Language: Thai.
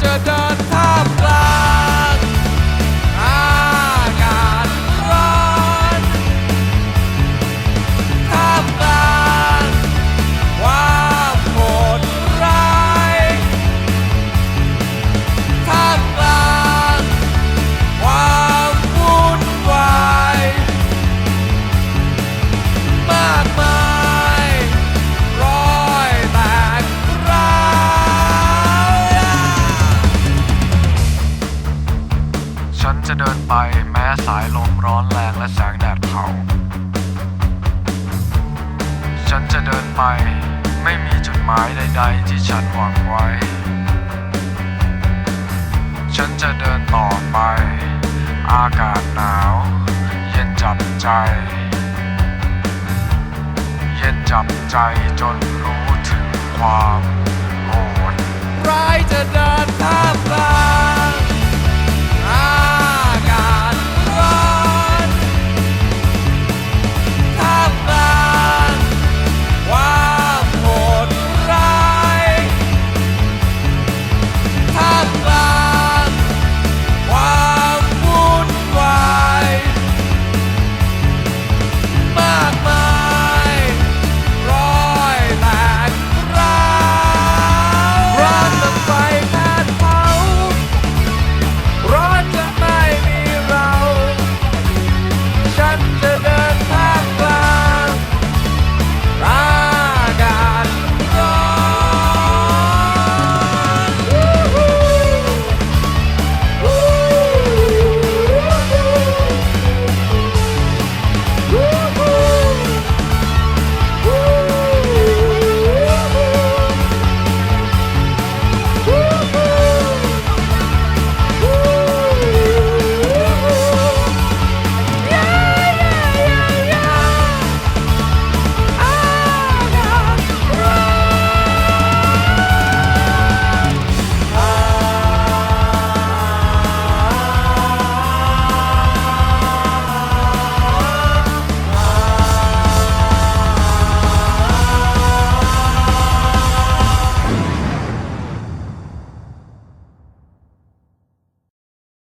Дядя, да. เดินไปแม้สายลมร้อนแรงและแสงแดดเผา ฉันจะเดินไปไม่มีจุดหมายใด ๆ ที่ฉันหวังไว้ ฉันจะเดินต่อไป อากาศหนาว เย็นจับใจ เย็นจับใจจนรู้ถึงความโหดร้ายจะเดินตามตา